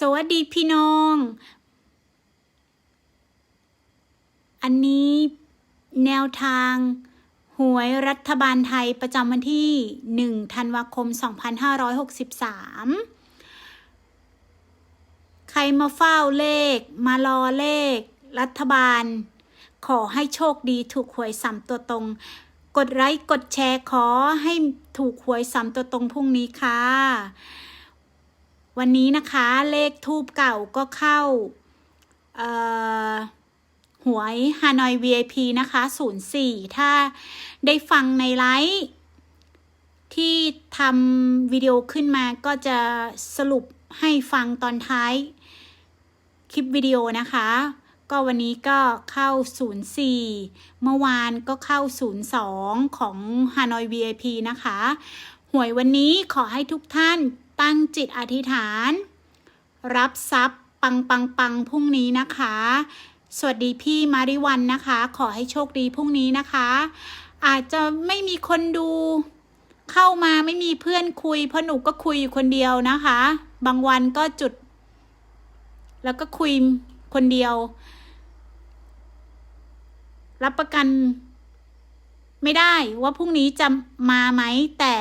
สวัสดีพี่น้อง อันนี้แนวทางหวยรัฐบาลไทยประจำวันที่ 1 ธันวาคม 2563 ใครมาเฝ้าเลข มารอเลข รัฐบาล ขอให้โชคดีถูกหวยสามตัวตรง กดไลค์กดแชร์ขอให้ถูกหวยสามตัวตรงพรุ่งนี้ค่ะ วันนี้นะคะเลขทูบเก่าก็เข้าหวยฮานอย VIP นะคะ 04 ถ้าได้ฟังในไลฟ์ที่ทำวิดีโอขึ้นมาก็จะสรุปให้ฟังตอนท้าย คลิปวิดีโอนะคะ ก็วันนี้ก็เข้า 04 เมื่อวานก็เข้า 02 ของ Hanoi VIP นะคะ หวยวันนี้ขอให้ทุกท่าน ตั้งจิตอธิษฐาน รับทรัพย์ปังปังปังพรุ่งนี้นะคะ สวัสดีพี่มาริวันนะคะ ขอให้โชคดีพรุ่งนี้นะคะ อาจจะไม่มีคนดูเข้ามาไม่มีเพื่อนคุยเพราะหนูก็คุยอยู่คนเดียวนะคะ บางวันก็จุด แล้วก็คุยคนเดียว รับประกัน ไม่ได้ว่าพรุ่งนี้จะมาไหมแต่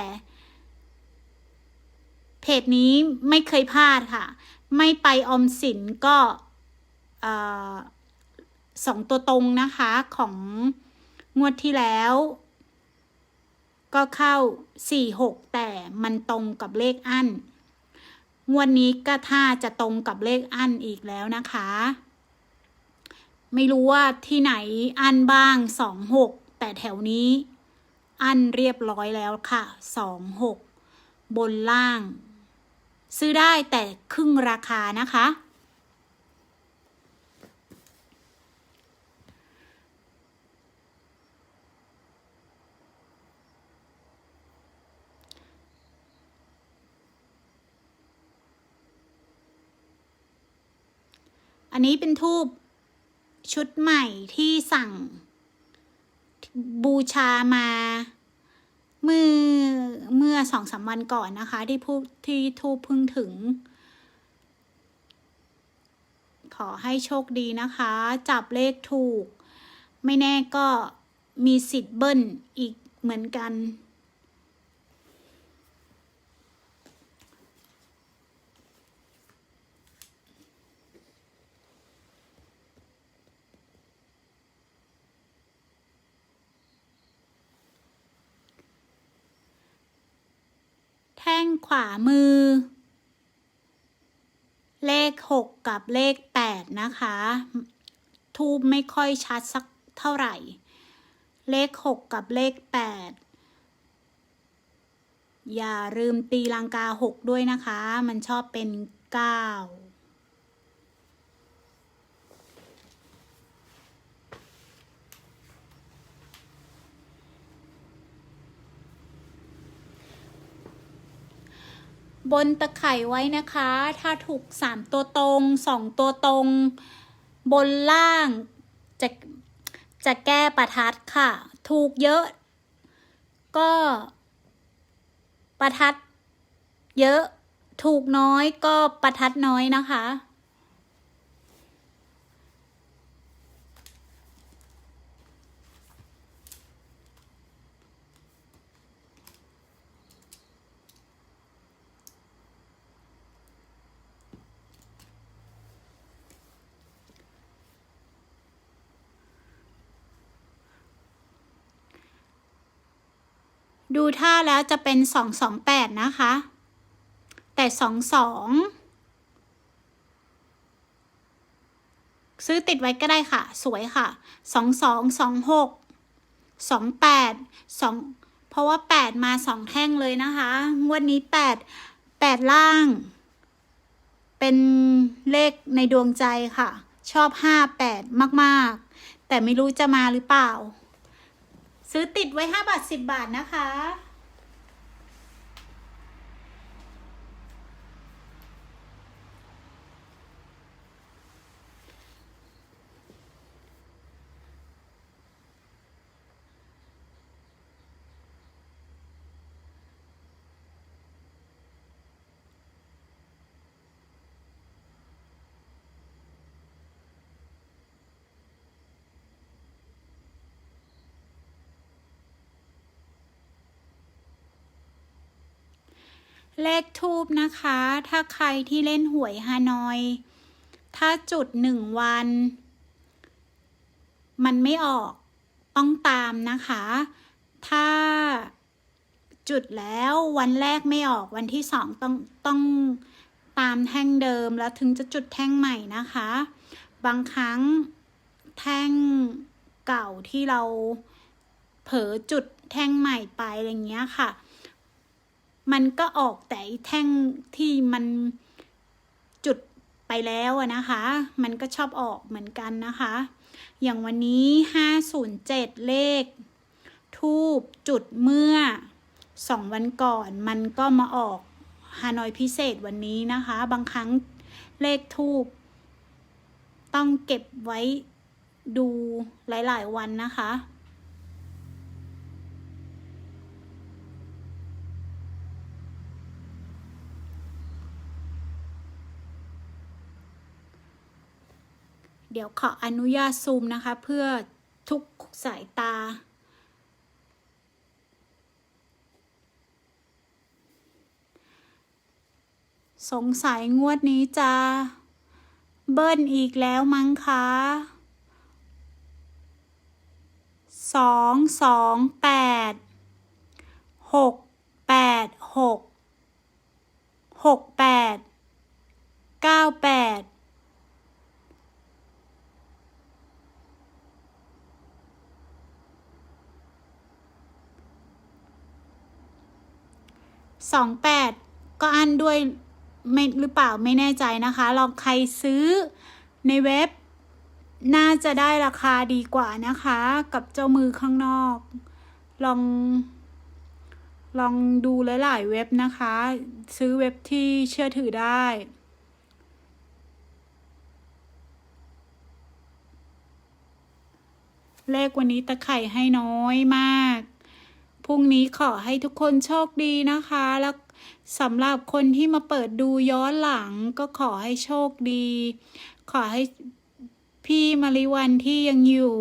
เพจนี้ไม่เคยพลาดค่ะ ไม่ไปออมสินก็สองตัวตรงนะคะของงวดที่แล้ว ก็เข้าสี่หกแต่มันตรงกับเลขอั้นงวดนี้ก็ถ้าจะตรงกับเลขอั้นอีกแล้วนะคะ ไม่รู้ว่าที่ไหนอั้นบ้างสองหกแต่แถวนี้อั้นเรียบร้อยแล้วค่ะสองหกบนล่าง ซื้อได้แต่ครึ่งราคานะคะ อันนี้เป็นทูบชุดใหม่ที่สั่งบูชามา เมื่อเมื่อสองสามวันก่อนนะคะ ที่พูที่ทูบพึ่งถึง ขอให้โชคดีนะคะ จับเลขถูก ไม่แน่ก็มีสิทธิ์เบิ้ลอีกเหมือนกัน ขวามือ เลข 6 กับเลข 8 นะคะ ทูบไม่ค่อยชัดสักเท่าไหร่ เลข 6 กับเลข 8 อย่าลืมตีลังกา 6 ด้วยนะคะ มันชอบเป็น 9 บนตะไคร่ไว้นะคะ ถ้าถูกสามตัวตรงสองตัวตรง บนล่างจะจะแก้ประทัดค่ะ ถูกเยอะ ก็ประทัดเยอะ ถูกน้อยก็ประทัดน้อยนะคะ ดูท่าแล้วจะเป็นสองสองแปดนะคะ แต่สองสองซื้อติดไว้ก็ได้ค่ะ สวยค่ะสองสองสองหกสองแปดสองเพราะว่าแปดมาสองแท่งเลยนะคะงวดนี้แปดแปดล่าง เป็นเลขในดวงใจค่ะ ชอบห้าแปดมาก ๆ แต่ไม่รู้จะมาหรือเปล่า ซื้อติดไว้ห้าบาทสิบบาทนะคะ เลขทูบนะคะ ถ้าใครที่เล่นหวยฮานอย ถ้าจุดหนึ่งวัน มันไม่ออกต้องตามนะคะ ถ้าจุดแล้ววันแรกไม่ออกวันที่สองต้องต้องตามแท่งเดิมแล้วถึงจะจุดแท่งใหม่นะคะ บางครั้งแท่งเก่าที่เราเผลอจุดแท่งใหม่ไปอะไรเงี้ยค่ะ มันก็ออกแต่แท่งที่มันจุดไปแล้วนะคะ มันก็ชอบออกเหมือนกันนะคะ อย่างวันนี้ 507 เลข ทูบจุดเมื่อสองวันก่อน มันก็มาออกฮานอยพิเศษวันนี้นะคะ บางครั้งเลขทูบต้องเก็บไว้ดูหลาย ๆ วันนะคะ เดี๋ยวขออนุญาตซูมนะคะ เพื่อทุกสายตา สงสัยงวดนี้จะเบิ้ลอีกแล้วมั้งคะสองสองแปดหกแปดหกหกแปดเก้าแป ดสองแปดก็อันด้วยไม่หรือเปล่าไม่แน่ใจนะคะลองใครซื้อในเว็บ น่าจะได้ราคาดีกว่านะคะ กับเจ้ามือข้างนอก ลอง ลองดูหลายๆเว็บนะคะ ซื้อเว็บที่เชื่อถือได้เลขวันนี้ตะไคร่ให้น้อยมาก พรุ่งนี้ขอให้ทุกคนโชคดีนะคะ แล้วสำหรับคนที่มาเปิดดูย้อนหลังก็ขอให้โชคดี ขอให้พี่มาริวันที่ยังอยู่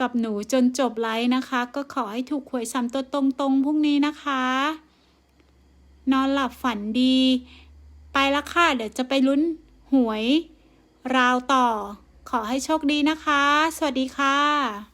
กับหนูจนจบไลฟ์นะคะ ก็ขอให้ถูกหวยสามตัวตรงๆพรุ่งนี้นะคะ นอนหลับฝันดี ไปละค่ะ เดี๋ยวจะไปลุ้นหวย ราวต่อ ขอให้โชคดีนะคะ สวัสดีค่ะ